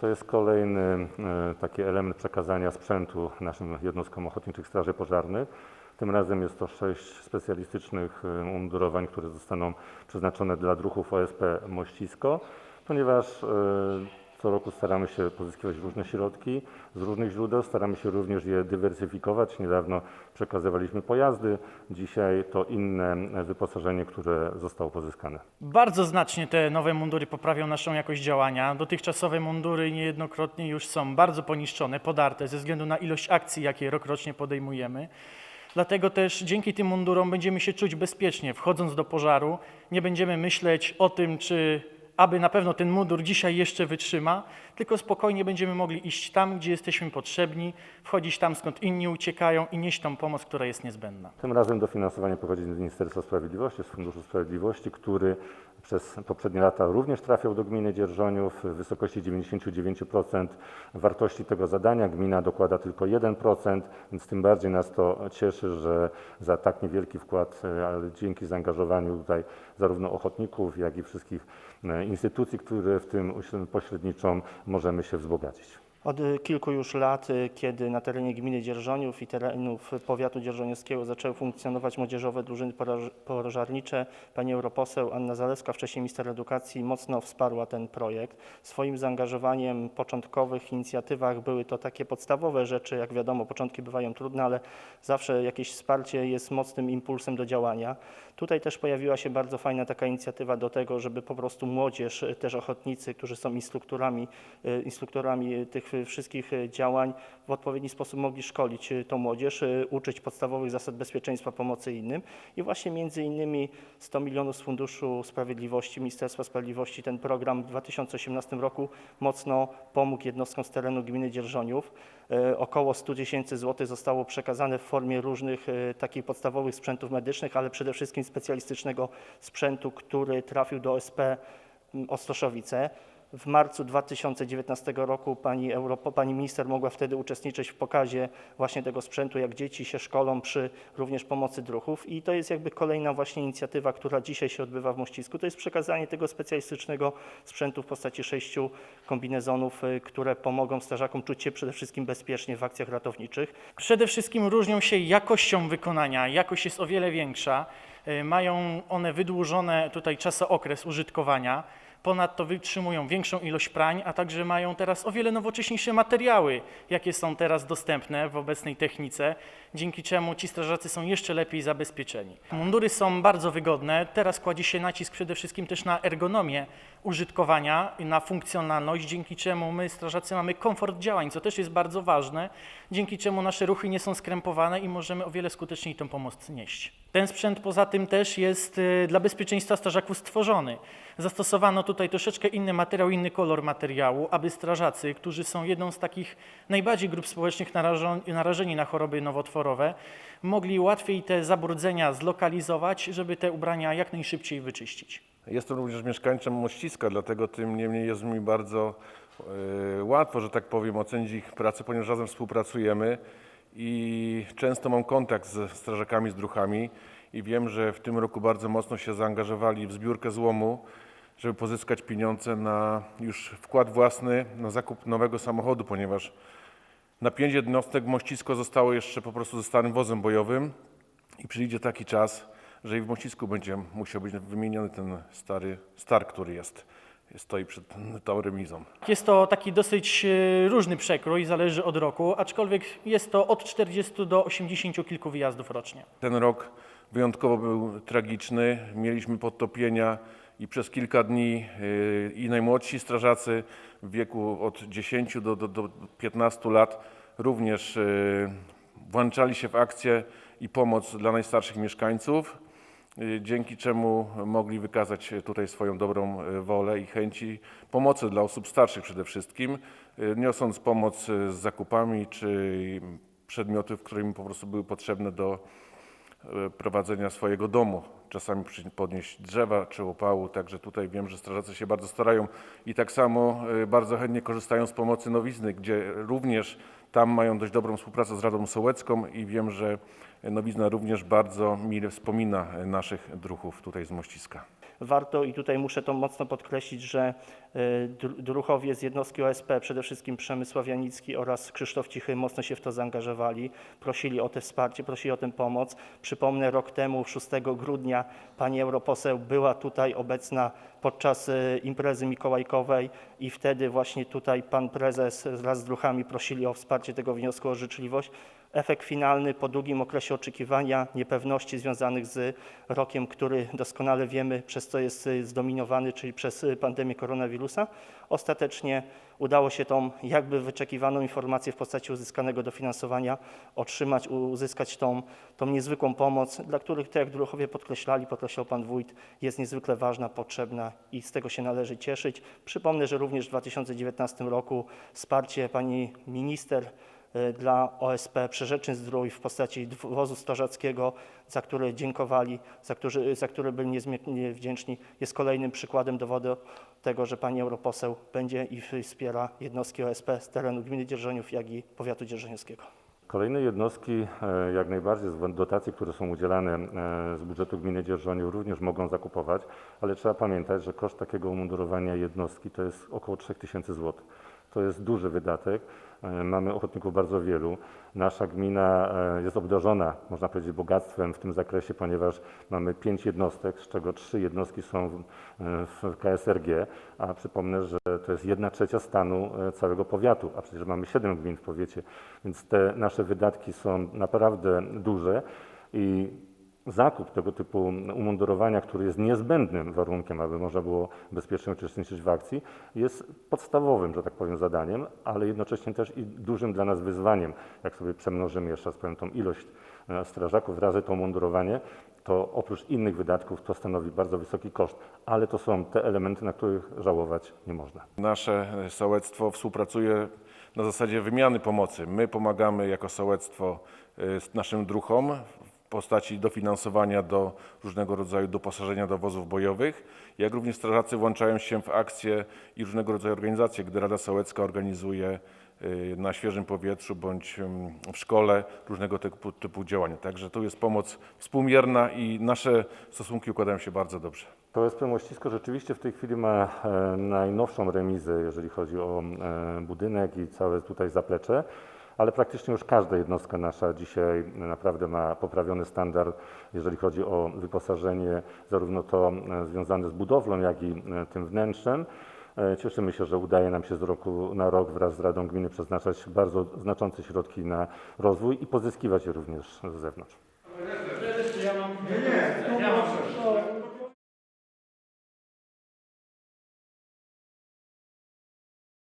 To jest kolejny e, taki element przekazania sprzętu naszym jednostkom Ochotniczych Straży Pożarnych. Tym razem jest to sześć specjalistycznych e, mundurowań, które zostaną przeznaczone dla druhów OSP Mościsko, ponieważ e, co roku staramy się pozyskiwać różne środki z różnych źródeł, staramy się również je dywersyfikować. Niedawno przekazywaliśmy pojazdy, dzisiaj to inne wyposażenie, które zostało pozyskane. Bardzo znacznie te nowe mundury poprawią naszą jakość działania. Dotychczasowe mundury niejednokrotnie już są bardzo poniszczone, podarte ze względu na ilość akcji, jakie rokrocznie podejmujemy. Dlatego też dzięki tym mundurom będziemy się czuć bezpiecznie. Wchodząc do pożaru, nie będziemy myśleć o tym, czy aby na pewno ten mundur dzisiaj jeszcze wytrzyma, tylko spokojnie będziemy mogli iść tam, gdzie jesteśmy potrzebni, wchodzić tam, skąd inni uciekają i nieść tą pomoc, która jest niezbędna. Tym razem dofinansowanie pochodzi z Ministerstwa Sprawiedliwości, z Funduszu Sprawiedliwości, który przez poprzednie lata również trafiał do gminy Dzierżoniów w wysokości 99% wartości tego zadania. Gmina dokłada tylko 1%, więc tym bardziej nas to cieszy, że za tak niewielki wkład, ale dzięki zaangażowaniu tutaj zarówno ochotników, jak i wszystkich e, instytucji, które w tym pośredniczą, możemy się wzbogacić. Od kilku już lat, y, kiedy na terenie gminy Dzierżoniów i terenów powiatu dzierżoniowskiego zaczęły funkcjonować młodzieżowe drużyny pożarnicze, pani europoseł Anna Zalewska, wcześniej minister edukacji, mocno wsparła ten projekt. Swoim zaangażowaniem w początkowych inicjatywach były to takie podstawowe rzeczy, jak wiadomo, początki bywają trudne, ale zawsze jakieś wsparcie jest mocnym impulsem do działania. Tutaj też pojawiła się bardzo fajna taka inicjatywa do tego, żeby po prostu młodzież, y, też ochotnicy, którzy są instruktorami, y, instruktorami tych wszystkich y, działań, w odpowiedni sposób mogli szkolić y, tą młodzież, uczyć podstawowych zasad bezpieczeństwa pomocy innym. I właśnie między innymi 100 milionów z Funduszu Sprawiedliwości, Ministerstwa Sprawiedliwości, ten program w 2018 roku mocno pomógł jednostkom z terenu gminy Dzierżoniów. E, Około 100 tysięcy złotych zostało przekazane w formie różnych e, takich podstawowych sprzętów medycznych, ale przede wszystkim specjalistycznego sprzętu, który trafił do OSP m, Ostroszowice. W marcu 2019 roku pani, Europo, pani minister mogła wtedy uczestniczyć w pokazie właśnie tego sprzętu, jak dzieci się szkolą przy również pomocy druhów i to jest jakby kolejna właśnie inicjatywa, która dzisiaj się odbywa w Mościsku. To jest przekazanie tego specjalistycznego sprzętu w postaci sześciu kombinezonów, y, które pomogą strażakom czuć się przede wszystkim bezpiecznie w akcjach ratowniczych. Przede wszystkim różnią się jakością wykonania. Jakość jest o wiele większa. Y, Mają one wydłużone tutaj czasookres użytkowania. Ponadto wytrzymują większą ilość prań, a także mają teraz o wiele nowocześniejsze materiały, jakie są teraz dostępne w obecnej technice, dzięki czemu ci strażacy są jeszcze lepiej zabezpieczeni. Mundury są bardzo wygodne. Teraz kładzie się nacisk przede wszystkim też na ergonomię użytkowania na funkcjonalność, dzięki czemu my strażacy mamy komfort działań, co też jest bardzo ważne, dzięki czemu nasze ruchy nie są skrępowane i możemy o wiele skuteczniej tę pomoc nieść. Ten sprzęt poza tym też jest y, dla bezpieczeństwa strażaków stworzony. Zastosowano tutaj troszeczkę inny materiał, inny kolor materiału, aby strażacy, którzy są jedną z takich najbardziej grup społecznych narażeni na choroby nowotworowe, mogli łatwiej te zabrudzenia zlokalizować, żeby te ubrania jak najszybciej wyczyścić. Jestem również mieszkańcem Mościska, dlatego tym niemniej jest mi bardzo e, łatwo, że tak powiem, ocenić ich pracę, ponieważ razem współpracujemy i często mam kontakt ze strażakami, z druhami i wiem, że w tym roku bardzo mocno się zaangażowali w zbiórkę złomu, żeby pozyskać pieniądze na już wkład własny, na zakup nowego samochodu, ponieważ na pięć jednostek Mościsko zostało jeszcze po prostu ze starym wozem bojowym i przyjdzie taki czas, że i w Mościsku będzie musiał być wymieniony ten stary star, który jest, stoi przed tą remizą. Jest to taki dosyć e, różny przekrój, zależy od roku, aczkolwiek jest to od 40 do 80 kilku wyjazdów rocznie. Ten rok wyjątkowo był tragiczny. Mieliśmy podtopienia i przez kilka dni yy, i najmłodsi strażacy w wieku od 10 do, do, do 15 lat również yy, włączali się w akcję i pomoc dla najstarszych mieszkańców, yy, dzięki czemu mogli wykazać tutaj swoją dobrą wolę i chęci pomocy dla osób starszych przede wszystkim, niosąc pomoc z zakupami czy przedmiotów, które im po prostu były potrzebne do prowadzenia swojego domu. Czasami podnieść drzewa czy opału, także tutaj wiem, że strażacy się bardzo starają i tak samo e, bardzo chętnie korzystają z pomocy nowizny, gdzie również tam mają dość dobrą współpracę z Radą Sołecką i wiem, że nowizna również bardzo mile wspomina e, naszych druhów tutaj z Mościska. Warto i tutaj muszę to mocno podkreślić, że dru- druhowie z jednostki OSP, przede wszystkim Przemysław Janicki oraz Krzysztof Cichy mocno się w to zaangażowali, prosili o te wsparcie, prosili o tę pomoc. Przypomnę, rok temu, 6 grudnia, pani europoseł była tutaj obecna podczas y, imprezy mikołajkowej i wtedy właśnie tutaj pan prezes wraz z druchami prosili o wsparcie tego wniosku o życzliwość. Efekt finalny po długim okresie oczekiwania, niepewności związanych z rokiem, który doskonale wiemy, przez co jest y, zdominowany, czyli przez y, pandemię koronawirusa, ostatecznie udało się tą jakby wyczekiwaną informację w postaci uzyskanego dofinansowania otrzymać, uzyskać tą, tą niezwykłą pomoc, dla których, tak jak druhowie podkreślali, podkreślał pan wójt, jest niezwykle ważna, potrzebna i z tego się należy cieszyć. Przypomnę, że również w 2019 roku wsparcie pani minister dla OSP Przerzeczyn Zdrój w postaci wozu strażackiego, za które dziękowali, za, którzy, za które byli niezmiernie wdzięczni, jest kolejnym przykładem dowodu tego, że pani europoseł będzie i wspiera jednostki OSP z terenu gminy Dzierżoniów, jak i powiatu dzierżoniowskiego. Kolejne jednostki, e, jak najbardziej z dotacji, które są udzielane e, z budżetu gminy Dzierżoniów również mogą zakupować, ale trzeba pamiętać, że koszt takiego umundurowania jednostki to jest około 3000 zł. To jest duży wydatek. E, Mamy ochotników bardzo wielu. Nasza gmina e, jest obdarzona, można powiedzieć, bogactwem w tym zakresie, ponieważ mamy pięć jednostek, z czego trzy jednostki są w, e, KSRG, a przypomnę, że to jest jedna trzecia stanu całego powiatu, a przecież mamy siedem gmin w powiecie, więc te nasze wydatki są naprawdę duże i zakup tego typu umundurowania, który jest niezbędnym warunkiem, aby można było bezpiecznie uczestniczyć w akcji, jest podstawowym, że tak powiem, zadaniem, ale jednocześnie też i dużym dla nas wyzwaniem. Jak sobie przemnożymy jeszcze raz powiem tą ilość e, strażaków razy to umundurowanie, to oprócz innych wydatków to stanowi bardzo wysoki koszt, ale to są te elementy, na których żałować nie można. Nasze sołectwo współpracuje na zasadzie wymiany pomocy. My pomagamy jako sołectwo z naszym druhom postaci dofinansowania do różnego rodzaju doposażenia do wozów bojowych, jak również strażacy włączają się w akcje i różnego rodzaju organizacje, gdy Rada Sołecka organizuje y, na świeżym powietrzu bądź w szkole różnego typu, typu działania. Także tu jest pomoc współmierna i nasze stosunki układają się bardzo dobrze. PSP Mościsko rzeczywiście w tej chwili ma e, najnowszą remizę, jeżeli chodzi o e, budynek i całe tutaj zaplecze, ale praktycznie już każda jednostka nasza dzisiaj naprawdę ma poprawiony standard, jeżeli chodzi o wyposażenie, zarówno to e, związane z budowlą, jak i e, tym wnętrzem. E, Cieszymy się, że udaje nam się z roku na rok wraz z Radą Gminy przeznaczać bardzo znaczące środki na rozwój i pozyskiwać je również z zewnątrz.